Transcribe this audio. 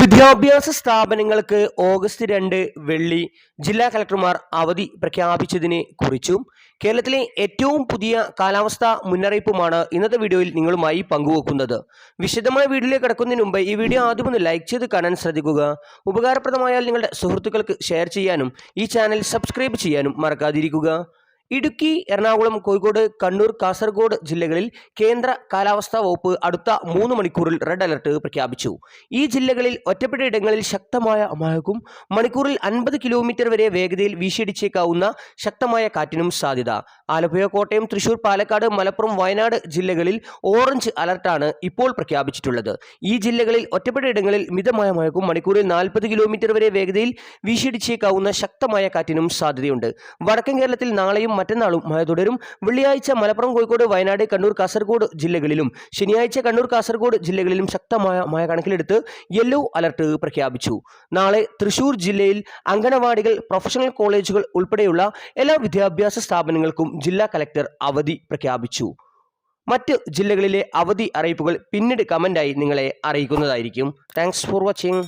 വിദ്യാഭ്യാസ സ്ഥാപനങ്ങൾക്ക് ഓഗസ്റ്റ് രണ്ട് വെള്ളി ജില്ലാ കളക്ടർമാർ അവധി പ്രഖ്യാപിച്ചതിനെ കുറിച്ചും കേരളത്തിലെ ഏറ്റവും പുതിയ കാലാവസ്ഥാ മുന്നറിയിപ്പുമാണ് ഇന്നത്തെ വീഡിയോയിൽ നിങ്ങളുമായി പങ്കുവെക്കുന്നത്. വിശദമായ വീഡിയോയിലേക്ക് കിടക്കുന്നതിന് മുമ്പ് ഈ വീഡിയോ ആദ്യം ഒന്ന് ലൈക്ക് ചെയ്ത് കാണാൻ ശ്രദ്ധിക്കുക. ഉപകാരപ്രദമായാൽ നിങ്ങളുടെ സുഹൃത്തുക്കൾക്ക് ഷെയർ ചെയ്യാനും ഈ ചാനൽ സബ്സ്ക്രൈബ് ചെയ്യാനും മറക്കാതിരിക്കുക. ഇടുക്കി എറണാകുളം കോഴിക്കോട് കണ്ണൂർ കാസർഗോഡ് ജില്ലകളിൽ കേന്ദ്ര കാലാവസ്ഥാ വകുപ്പ് അടുത്ത മൂന്ന് മണിക്കൂറിൽ റെഡ് അലർട്ട് പ്രഖ്യാപിച്ചു. ഈ ജില്ലകളിൽ ഒറ്റപ്പെട്ട ഇടങ്ങളിൽ ശക്തമായ മഴക്കും മണിക്കൂറിൽ അൻപത് കിലോമീറ്റർ വരെ വേഗതയിൽ വീശിയടിച്ചേക്കാവുന്ന ശക്തമായ കാറ്റിനും സാധ്യത. ആലപ്പുഴ കോട്ടയം തൃശൂർ പാലക്കാട് മലപ്പുറം വയനാട് ജില്ലകളിൽ ഓറഞ്ച് അലർട്ടാണ് ഇപ്പോൾ പ്രഖ്യാപിച്ചിട്ടുള്ളത്. ഈ ജില്ലകളിൽ ഒറ്റപ്പെട്ട ഇടങ്ങളിൽ മിതമായ മഴക്കും മണിക്കൂറിൽ നാൽപ്പത് കിലോമീറ്റർ വരെ വേഗതയിൽ വീശിയടിച്ചേക്കാവുന്ന ശക്തമായ കാറ്റിനും സാധ്യതയുണ്ട്. വടക്കൻ കേരളത്തിൽ നാളെയും മറ്റന്നാളും മഴ തുടരും. വെള്ളിയാഴ്ച മലപ്പുറം കോഴിക്കോട് വയനാട് കണ്ണൂർ കാസർഗോഡ് ജില്ലകളിലും ശനിയാഴ്ച കണ്ണൂർ കാസർഗോഡ് ജില്ലകളിലും ശക്തമായ മഴ കണക്കിലെടുത്ത് യെല്ലോ അലർട്ട് പ്രഖ്യാപിച്ചു. നാളെ തൃശൂർ ജില്ലയിൽ അംഗനവാടികൾ പ്രൊഫഷണൽ കോളേജുകൾ ഉൾപ്പെടെയുള്ള എല്ലാ വിദ്യാഭ്യാസ സ്ഥാപനങ്ങൾക്കും ജില്ലാ കലക്ടർ അവധി പ്രഖ്യാപിച്ചു. മറ്റ് ജില്ലകളിലെ അവധി അറിയിപ്പുകൾ പിന്നീട് കമന്റായി നിങ്ങളെ അറിയിക്കുന്നതായിരിക്കും. Thanks for watching